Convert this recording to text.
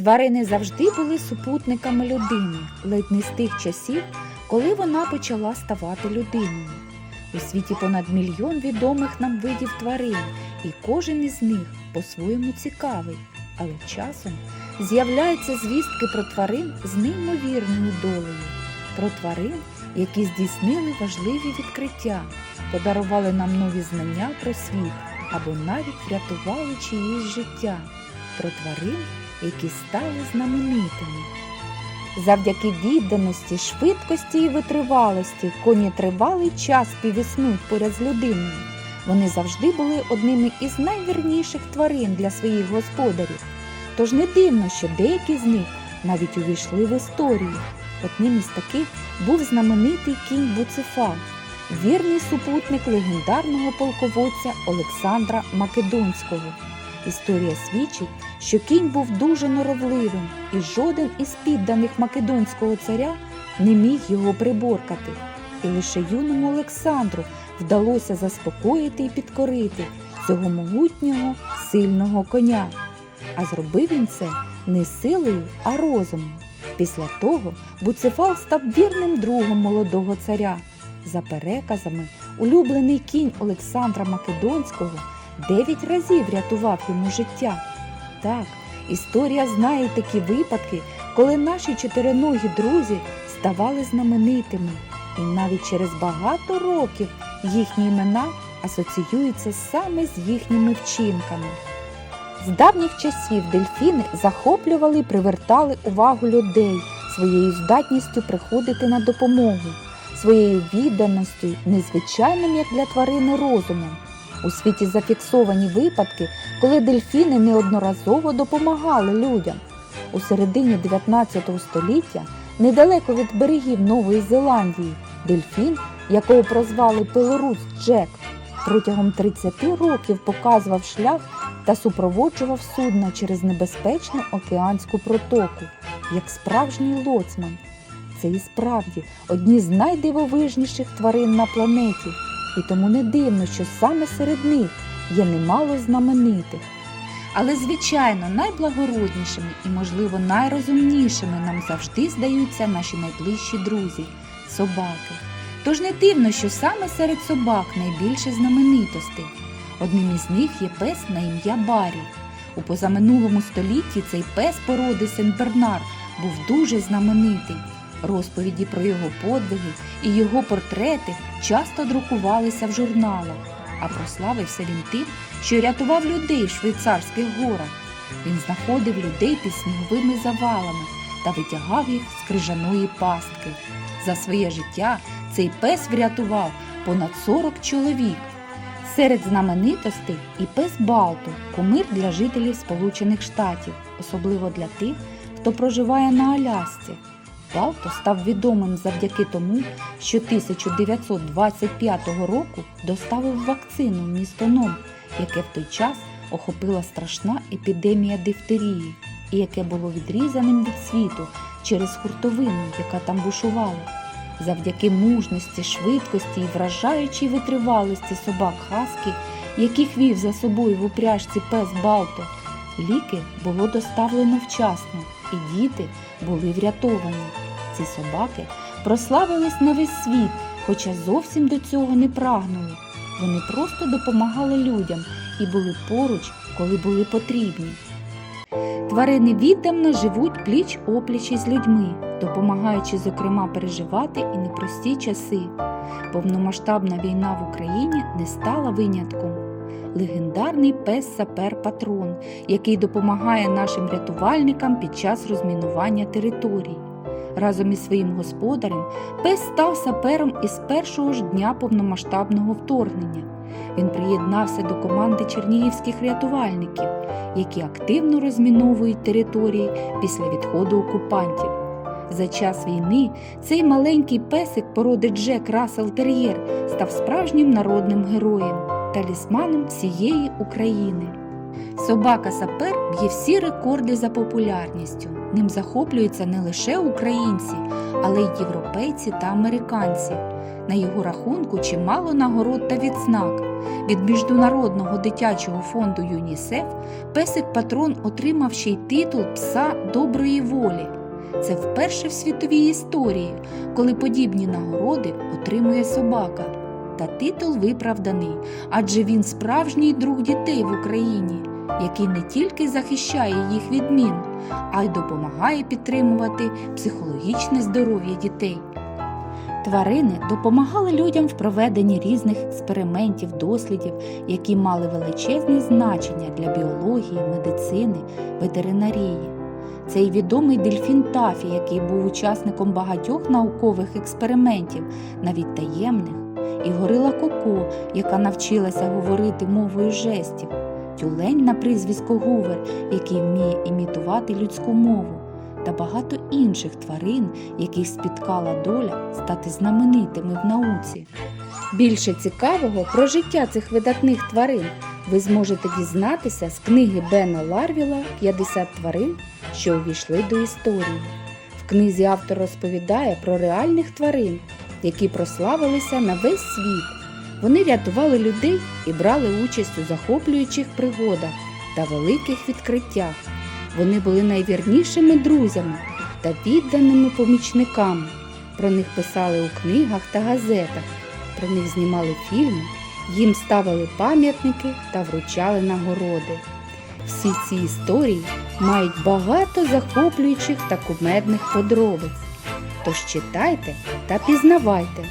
Тварини завжди були супутниками людини, ледь не з тих часів, коли вона почала ставати людиною. У світі понад мільйон відомих нам видів тварин, і кожен із них по-своєму цікавий. Але часом з'являються звістки про тварин з неймовірною долею, про тварин, які здійснили важливі відкриття, подарували нам нові знання про світ або навіть врятували чиїсь життя, про тварин, які стали знаменитими. Завдяки відданості, швидкості і витривалості коні тривалий час співіснують поряд з людиною. Вони завжди були одними із найвірніших тварин для своїх господарів. Тож не дивно, що деякі з них навіть увійшли в історію. Одним із таких був знаменитий кінь Буцефал, вірний супутник легендарного полководця Олександра Македонського. Історія свідчить, що кінь був дуже норовливим, і жоден із підданих македонського царя не міг його приборкати. І лише юному Олександру вдалося заспокоїти і підкорити цього могутнього, сильного коня. А зробив він це не силою, а розумом. Після того Буцефал став вірним другом молодого царя. За переказами, улюблений кінь Олександра Македонського дев'ять разів рятував йому життя. Так, історія знає такі випадки, коли наші чотириногі друзі ставали знаменитими, і навіть через багато років їхні імена асоціюються саме з їхніми вчинками. З давніх часів дельфіни захоплювали і привертали увагу людей своєю здатністю приходити на допомогу, своєю відданістю, незвичайним як для тварини розумом. У світі зафіксовані випадки, коли дельфіни неодноразово допомагали людям. У середині 19 століття, недалеко від берегів Нової Зеландії, дельфін, якого прозвали Пелорус Джек, протягом 30 років показував шлях та супроводжував судна через небезпечну океанську протоку, як справжній лоцман. Це і справді одні з найдивовижніших тварин на планеті, і тому не дивно, що саме серед них є немало знаменитих. Але, звичайно, найблагороднішими і, можливо, найрозумнішими нам завжди здаються наші найближчі друзі собаки. Тож не дивно, що саме серед собак найбільше знаменитостей. Одним із них є пес на ім'я Барі. У позаминулому столітті цей пес породи Сен-Бернар був дуже знаменитий. Розповіді про його подвиги і його портрети часто друкувалися в журналах, а прославився він тим, що рятував людей в швейцарських горах. Він знаходив людей під сніговими завалами та витягав їх з крижаної пастки. За своє життя цей пес врятував понад 40 чоловік. Серед знаменитостей і пес Балто кумир для жителів Сполучених Штатів, особливо для тих, хто проживає на Алясці. Балто став відомим завдяки тому, що 1925 року доставив вакцину в місто Ном, яке в той час охопила страшна епідемія дифтерії, і яке було відрізаним від світу через хуртовину, яка там бушувала. Завдяки мужності, швидкості і вражаючій витривалості собак Хаскі, яких вів за собою в упряжці пес Балто, ліки було доставлено вчасно, і діти були врятовані. Ці собаки прославились на весь світ, хоча зовсім до цього не прагнули. Вони просто допомагали людям і були поруч, коли були потрібні. Тварини віддавна живуть пліч опліч із людьми, допомагаючи, зокрема, переживати і непрості часи. Повномасштабна війна в Україні не стала винятком. Легендарний пес сапер Патрон, який допомагає нашим рятувальникам під час розмінування територій. Разом із своїм господарем пес став сапером із першого ж дня повномасштабного вторгнення. Він приєднався до команди чернігівських рятувальників, які активно розміновують території після відходу окупантів. За час війни цей маленький песик породи Джек Рассел Тер'єр став справжнім народним героєм, талісманом всієї України. Собака Сапер б'є всі рекорди за популярністю. Ним захоплюються не лише українці, але й європейці та американці. На його рахунку чимало нагород та відзнак. Від Міжнародного дитячого фонду ЮНІСЕФ песик Патрон отримав ще й титул пса доброї волі. Це вперше в світовій історії, коли подібні нагороди отримує собака. Та титул виправданий, адже він справжній друг дітей в Україні, який не тільки захищає їх від мін, а й допомагає підтримувати психологічне здоров'я дітей. Тварини допомагали людям в проведенні різних експериментів, дослідів, які мали величезне значення для біології, медицини, ветеринарії. Цей відомий дельфін Тафі, який був учасником багатьох наукових експериментів, навіть таємних, і горила Коко, яка навчилася говорити мовою жестів, тюлень на прізвисько Гувер, який вміє імітувати людську мову, та багато інших тварин, яких спіткала доля стати знаменитими в науці. Більше цікавого про життя цих видатних тварин ви зможете дізнатися з книги Бена Ларвіла «50 тварин, що увійшли до історії. В книзі автор розповідає про реальних тварин, які прославилися на весь світ. Вони рятували людей і брали участь у захоплюючих пригодах та великих відкриттях. Вони були найвірнішими друзями та відданими помічниками. Про них писали у книгах та газетах, про них знімали фільми, їм ставили пам'ятники та вручали нагороди. Всі ці історії мають багато захоплюючих та кумедних подробиць. Тож читайте та пізнавайте.